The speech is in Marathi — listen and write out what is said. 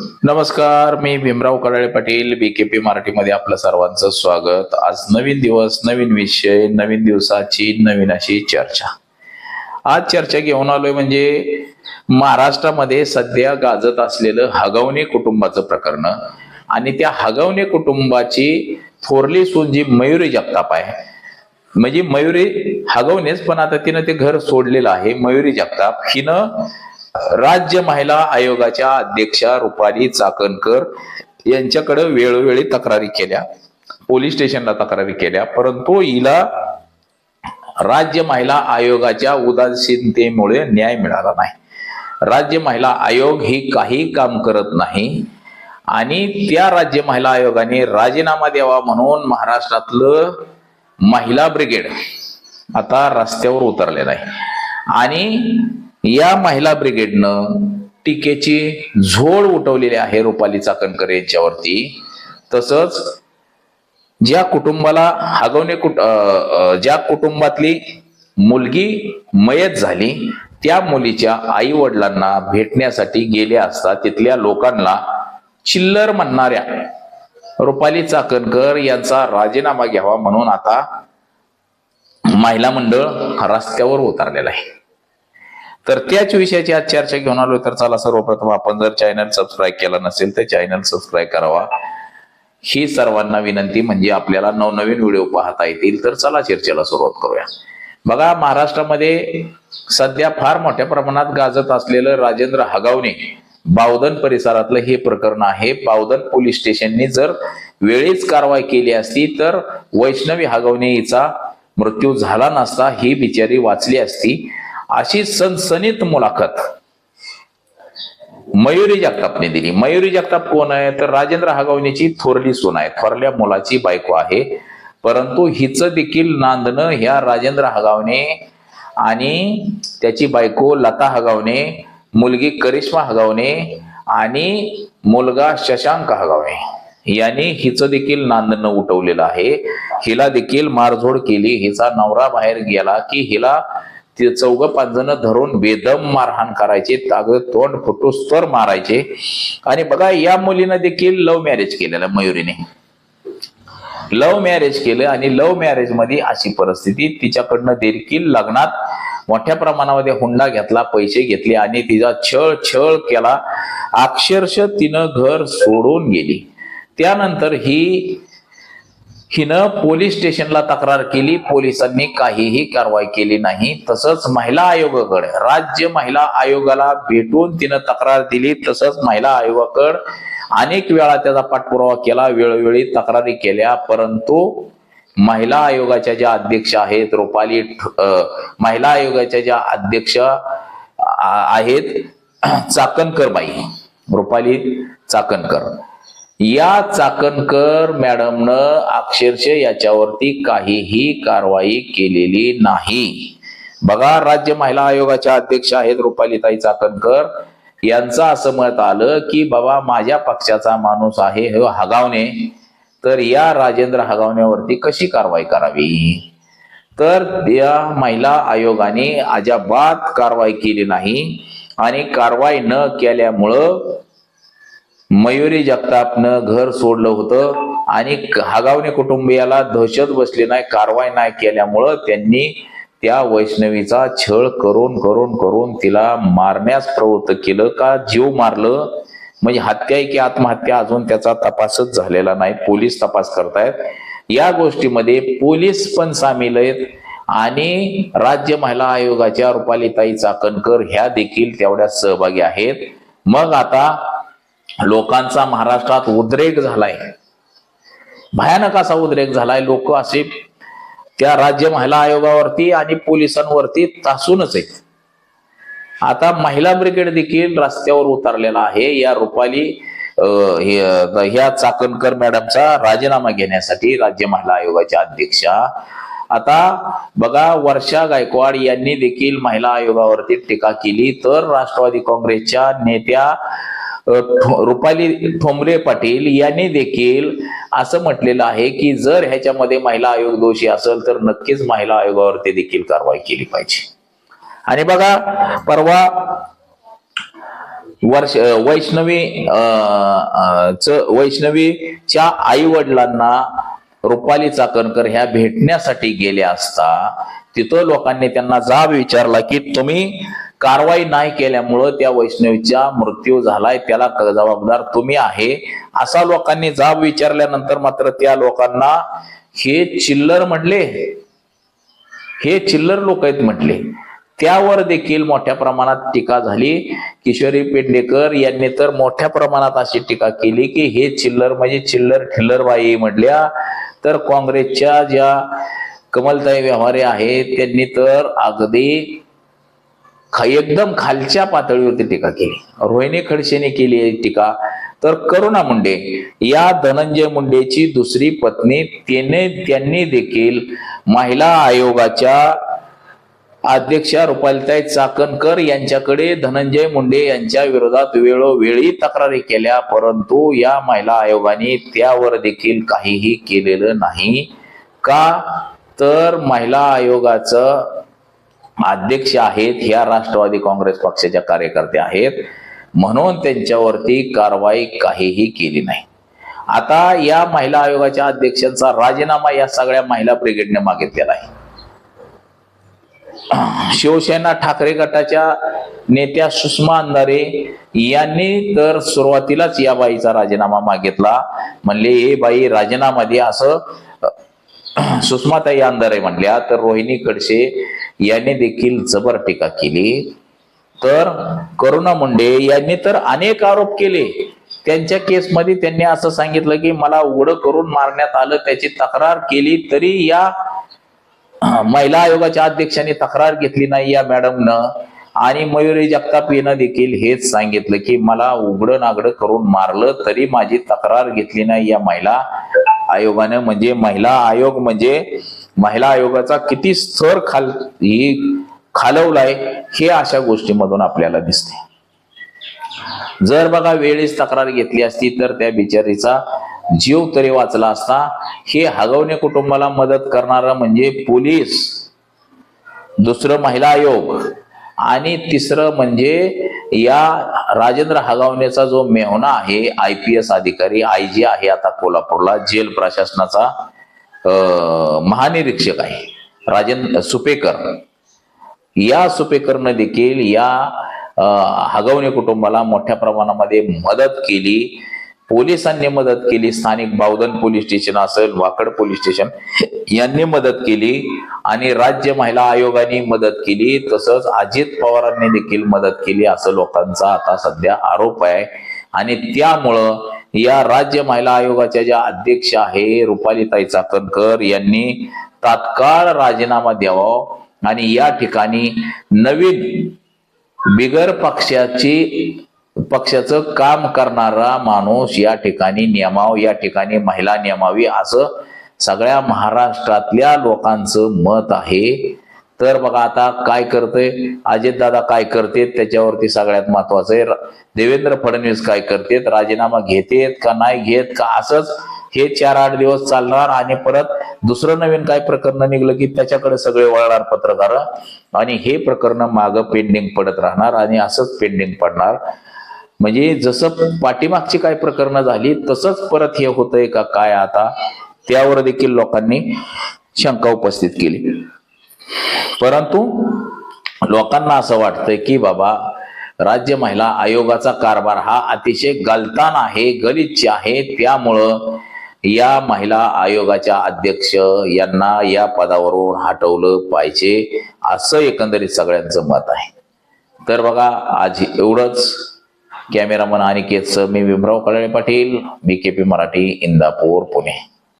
नमस्कार मी भीमराव कडाळे पाटील बीकेपी मराठीमध्ये आपलं सर्वांचं स्वागत. आज नवीन दिवस नवीन विषय नवीन दिवसाची नवीन अशी चर्चा. आज चर्चा घेऊन आलोय म्हणजे महाराष्ट्रामध्ये सध्या गाजत असलेलं हगवणे कुटुंबाचं प्रकरण. आणि त्या हगवणे कुटुंबाची थोरली सून जी मयुरी जगताप आहे. म्हणजे मयुरी हगवणेच पण आता तिनं ते घर सोडलेलं आहे मयुरी जगताप. हिनं राज्य महिला आयोगाच्या अध्यक्षा रुपाली चाकणकर यांच्याकडे वेळोवेळी तक्रारी केल्या. पोलीस स्टेशनला तक्रारी केल्या. परंतु हिला राज्य महिला आयोगाच्या उदासीनतेमुळे न्याय मिळाला नाही. राज्य महिला आयोग ही काही काम करत नाही आणि त्या राज्य महिला आयोगाने राजीनामा द्यावा म्हणून महाराष्ट्रातलं महिला ब्रिगेड आता रस्त्यावर उतरलेलं आहे. आणि या महिला ब्रिगेडनं टीकेची झोड उठवलेली आहे रुपाली चाकणकर यांच्यावरती. तसंच ज्या कुटुंबाला हगवणे कुट ज्या कुटुंबातली मुलगी मयत झाली त्या मुलीच्या आई वडिलांना भेटण्यासाठी गेले असता तिथल्या लोकांना चिल्लर म्हणणाऱ्या रुपाली चाकणकर यांचा राजीनामा घ्यावा म्हणून आता महिला मंडळ रस्त्यावर उतरलेलं आहे. तर त्याच विषयाची आज चर्चा घेऊन आलो तर चला सर्वप्रथम आपण जर चॅनल सबस्क्राईब केला नसेल तर चॅनल सबस्क्राईब करावा. ही सर्वांना विनंती म्हणजे आपल्याला नवनवीन व्हिडिओ पाहता येतील. तर चला चर्चेला सुरुवात करूया. बघा महाराष्ट्रामध्ये सध्या फार मोठ्या प्रमाणात गाजत असलेलं राजेंद्र हगावणे बावधन परिसरातलं हे प्रकरण आहे. बावधन पोलीस स्टेशनने जर वेळीच कारवाई केली असती तर वैष्णवी हगवणे हिचा मृत्यू झाला नसता ही बिचारी वाचली असती. अशी सनसनीत मुलाखत. मयुरी जगतापने दिली. मयुरी जगताप कोण आहे? तर राजेंद्र हगवणीची थोरली सून आहे. थोरल्या मुलाची बायको आहे. परंतु हिचं देखील नांदणं ह्या राजेंद्र हगावणे आणि त्याची बायको लता हगावणे मुलगी करिश्मा हगावणे आणि मुलगा शशांक हगावणे. यांनी हिचं देखील नांदणं उठवलेलं आहे. हिला देखील मारझोड केली. हिचा नवरा बाहेर गेला की हिला ते चौघ पाच जण धरून बेदम मारहाण करायचे ताग तोंड फुटू स्वर मारायचे. आणि बघा या मुलीनं देखील लव्ह मॅरेज केलेलं मयुरीने. लव्ह मॅरेज केलं आणि लव्ह मॅरेजमध्ये अशी परिस्थिती तिच्याकडनं देखील लग्नात मोठ्या प्रमाणामध्ये हुंडा घेतला पैसे घेतले आणि तिचा छळ छळ केला. अक्षरशः तिनं घर सोडून गेली. त्यानंतर ही हिनं पोलीस स्टेशनला तक्रार केली. पोलिसांनी काहीही कारवाई केली नाही. तसंच महिला आयोगाकडे राज्य महिला आयोगाला भेटून तिनं तक्रार दिली. तसंच महिला आयोगाकडे अनेक वेळा त्याचा पाठपुरावा केला. वेळोवेळी तक्रारी केल्या. परंतु महिला आयोगाच्या ज्या अध्यक्ष आहेत रुपाली महिला आयोगाच्या ज्या अध्यक्ष आहेत चाकणकर बाई रुपाली चाकणकर. या चाकणकर मॅडमनं अक्षरशः याच्यावरती काहीही कारवाई केलेली नाही. बघा राज्य महिला आयोगाच्या अध्यक्ष आहेत रुपालीताई चाकणकर. यांचं असं मत आलं की बाबा माझ्या पक्षाचा माणूस आहे हे हगावणे. तर या राजेंद्र हगावण्यावरती कशी कारवाई करावी? तर या महिला आयोगाने अजाबात कारवाई केली नाही. आणि कारवाई न केल्यामुळं मयुरी जगतापनं घर सोडलं होतं आणि हगावणे कुटुंबियाला दहशत बसली नाही कारवाई नाही केल्यामुळं त्यांनी त्या वैष्णवीचा छळ करून करून करून तिला मारण्यास प्रवृत्त केलं का जीव मारलं? म्हणजे हत्या की आत्महत्या अजून त्याचा तपासच झालेला नाही पोलीस तपास करतायत. या गोष्टीमध्ये पोलीस पण सामील आहेत आणि राज्य महिला आयोगाच्या रुपालीताई चाकणकर ह्या देखील तेवढ्या सहभागी आहेत. मग आता लोकांचा महाराष्ट्रात उद्रेक झालाय. भयानक असा उद्रेक झालाय. लोक असे त्या राज्य महिला आयोगावरती आणि पोलिसांवरती तासूनच आहेत. आता महिला ब्रिगेड देखील रस्त्यावर उतरलेला आहे. या रुपाली अं, ह्या चाकणकर मॅडमचा राजीनामा घेण्यासाठी राज्य महिला आयोगाच्या अध्यक्षा. आता बघा वर्षा गायकवाड यांनी देखील महिला आयोगावरती टीका केली. तर राष्ट्रवादी काँग्रेसच्या नेत्या रुपाली ठोंबरे पाटील यांनी देखील असं म्हटलेलं आहे की जर ह्याच्यामध्ये महिला आयोग दोषी असेल तर नक्कीच महिला आयोगावरती देखील कारवाई केली पाहिजे. आणि बघा परवा वर्ष वैष्णवी अं, च वैष्णवीच्या आई वडिलांना रुपाली चाकणकर ह्या भेटण्यासाठी गेल्या असता तिथं लोकांनी त्यांना जाब विचारला की तुम्ही कारवाई नाही केल्यामुळं त्या वैष्णवीचा मृत्यू झालाय त्याला जबाबदार तुम्ही आहे. असा लोकांनी जाब विचारल्यानंतर मात्र त्या लोकांना हे चिल्लर म्हणले हे चिल्लर लोक आहेत म्हटले. त्यावर देखील मोठ्या प्रमाणात टीका झाली. किशोरी पेडणेकर यांनी तर मोठ्या प्रमाणात अशी टीका केली की हे चिल्लर म्हणजे चिल्लर ठिल्लर बाई म्हटल्या. तर काँग्रेसच्या ज्या कमलताई व्यवहारे आहेत त्यांनी तर अगदी एकदम खालच्या पातळीवरती टीका केली. रोहिणी खडसेने केली टीका. तर करुणा मुंडे या धनंजय मुंडेची दुसरी पत्नी त्याने त्यांनी देखील महिला आयोगाच्या अध्यक्षा रुपालिताई चाकणकर यांच्याकडे धनंजय मुंडे यांच्या विरोधात वेळोवेळी तक्रारी केल्या परंतु या महिला आयोगाने त्यावर देखील काहीही केलेलं नाही. का? तर महिला आयोगाचं अध्यक्ष आहेत ह्या राष्ट्रवादी काँग्रेस पक्षाच्या कार्यकर्त्या आहेत. म्हणून त्यांच्यावरती कारवाई काहीही केली नाही. आता या महिला आयोगाच्या अध्यक्षांचा राजीनामा या सगळ्या महिला ब्रिगेडने मागितलेला आहे. शिवसेना ठाकरे गटाच्या नेत्या सुषमा अंधारे यांनी तर सुरुवातीलाच या बाईचा राजीनामा मागितला. म्हणले हे बाई राजीनामा दे असं सुषमाताई अंधारे म्हणल्या. तर रोहिणी कडसे याने देखील जबर टीका केली. तर करुणा मुंडे यांनी तर अनेक आरोप केले. त्यांच्या केसमध्ये त्यांनी असं सांगितलं की मला उघडं करून मारण्यात आलं त्याची तक्रार केली तरी या महिला आयोगाच्या अध्यक्षांनी तक्रार घेतली नाही या मॅडमनं. आणि मयुरी जगताप येणं देखील हेच सांगितलं की मला उघडं नागडं करून मारलं तरी माझी तक्रार घेतली नाही या महिला आयोगानं. म्हणजे महिला आयोग म्हणजे महिला आयोगाचा किती स्तर खाल ही खालवलाय हे अशा गोष्टीमधून आपल्याला दिसते. जर बघा वेळेस तक्रार घेतली असती तर त्या बिचारीचा जीव तरी वाचला असता. हे हगवणे कुटुंबाला मदत करणारा म्हणजे पोलीस दुसरं महिला आयोग. आणि तिसरं म्हणजे या राजेंद्र हगावनेचा जो मेहना आहे आय पी एस अधिकारी आय जी आहे आता कोल्हापूरला जेल प्रशासनाचा महानिरीक्षक आहे. राजेंद्र सुपेकर. या सुपेकरनं देखील या हगवणे कुटुंबाला मोठ्या प्रमाणामध्ये मदत केली. पोलिसांनी मदत केली. स्थानिक बावधन पोलीस स्टेशन असेल वाकड पोलीस स्टेशन यांनी मदत केली आणि राज्य महिला आयोगाने मदत केली. तसंच अजित पवारांनी देखील मदत केली असं लोकांचा आता सध्या आरोप आहे. आणि त्यामुळं या राज्य महिला आयोगाच्या ज्या अध्यक्ष आहे रुपालीताई चाकणकर यांनी तात्काळ राजीनामा द्यावा आणि या ठिकाणी नवीन बिगर पक्षाची पक्षाचं काम करणारा माणूस या ठिकाणी नियमाव या ठिकाणी महिला नियमावी असं सगळ्या महाराष्ट्रातल्या लोकांचं मत आहे. तर बघा आता काय करतोय? अजितदादा काय करतेत? त्याच्यावरती सगळ्यात महत्वाचं आहे. देवेंद्र फडणवीस काय करतेत? राजीनामा घेतेत का नाही घेत? का असंच हे चार आठ दिवस चालणार आणि परत दुसरं नवीन काय प्रकरण निघलं की त्याच्याकडे सगळे वळणार पत्रकार? आणि हे प्रकरण मागं पेंडिंग पडत राहणार आणि असंच पेंडिंग पडणार. म्हणजे जसं पाठीमागची काय प्रकरणं झाली तसंच परत हे होतंय का काय आता? त्यावर देखील लोकांनी शंका उपस्थित केली. परंतु लोकांना असं वाटतंय की बाबा राज्य महिला आयोगाचा कारभार हा अतिशय गलतान आहे गलिच्छ आहे. त्यामुळं या महिला आयोगाच्या अध्यक्ष यांना या पदावरून हटवलं पाहिजे असं एकंदरीत सगळ्यांचं मत आहे. तर बघा आज एवढंच. कॅमेरामन अनिकेतचं मी विमराव कळळे पाटील बी केपी मराठी इंदापूर पुणे